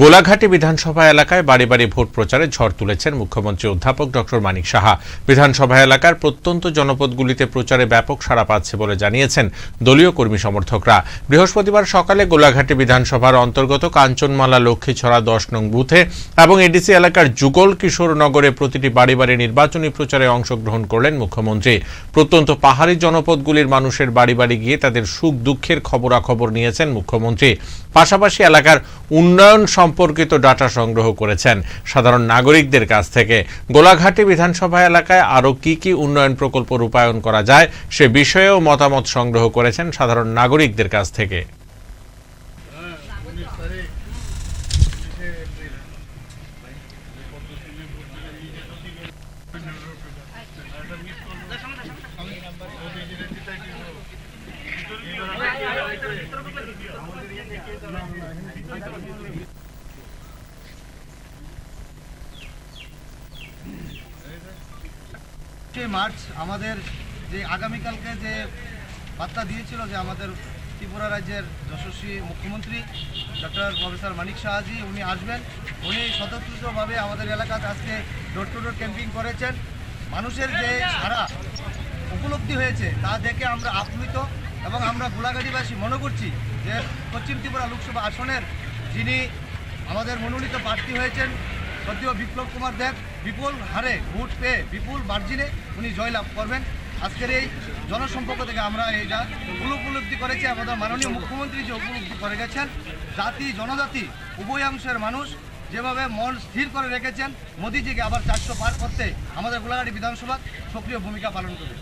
গোলাঘাটি বিধানসভা এলাকায় বাড়ি বাড়ি ভোট প্রচারে ঝড় তুলেছেন মুখ্যমন্ত্রী অধ্যাপক ডক্টর মানিক সাহা। বিধানসভা এলাকার প্রত্যন্ত জনপদগুলিতে প্রচারে ব্যাপক সাড়া পাচ্ছে বলে জানিয়েছেন দলীয় কর্মী সমর্থকরা। বৃহস্পতিবার সকালে গোলাঘাটি বিধানসভার অন্তর্গত কাঞ্চনমালা লক্ষ্মীছড়া দশ নং বুথে এবং এডিসি এলাকার যুগল কিশোর নগরে প্রতিটি বাড়ি বাড়ি নির্বাচনী প্রচারে অংশগ্রহণ করলেন মুখ্যমন্ত্রী। প্রত্যন্ত পাহাড়ি জনপদগুলির মানুষের বাড়ি বাড়ি গিয়ে তাদের সুখ দুঃখের খবরাখবর নিয়েছেন মুখ্যমন্ত্রী। পাশাপাশি এলাকার উন্নয়ন সম্পর্কিত ডাটা সংগ্রহ করেছেন। সাধারণ নাগরিকদের কাছ থেকে। গোলাঘাটি বিধানসভা এলাকায় আরও কি কি উন্নয়ন প্রকল্প রূপায়ণ করা যায়, সে বিষয়েও মতামত সংগ্রহ করেছেন সাধারণ নাগরিকদের কাছ থেকে। সেই মার্চ আমাদের যে আগামীকালকে যে বার্তা দিয়েছিল যে আমাদের ত্রিপুরা রাজ্যের যশস্বী মুখ্যমন্ত্রী ডক্টর প্রফেসর মানিক শাহজি উনি আসবেন। উনি স্বতন্ত্রভাবে আমাদের এলাকাতে আজকে ডোর টু ডোর ক্যাম্পিং করেছেন। মানুষের যে সারা উপলব্ধি হয়েছে তা দেখে আমরা আপ্লুত এবং আমরা গোলাঘাটিবাসী মনে করছি যে পশ্চিম ত্রিপুরা লোকসভা আসনের যিনি আমাদের মনোনীত প্রার্থী হয়েছেন, সদ্য বিপ্লব কুমার দেব বিপুল হারে ভোট পেয়ে বিপুল মার্জিনে উনি জয়লাভ করবেন। আজকের এই জনসম্পর্ক থেকে আমরা এইটা উপলব্ধি করেছি, আমাদের মাননীয় মুখ্যমন্ত্রী যে উপলব্ধি করে গেছেন, জাতি, জনজাতি উভয়াংশের মানুষ যেভাবে মন স্থির করে রেখেছেন, মোদিজিকে আবার চারশো পার করতে আমাদের গোলাঘাটি বিধানসভা সক্রিয় ভূমিকা পালন করবে।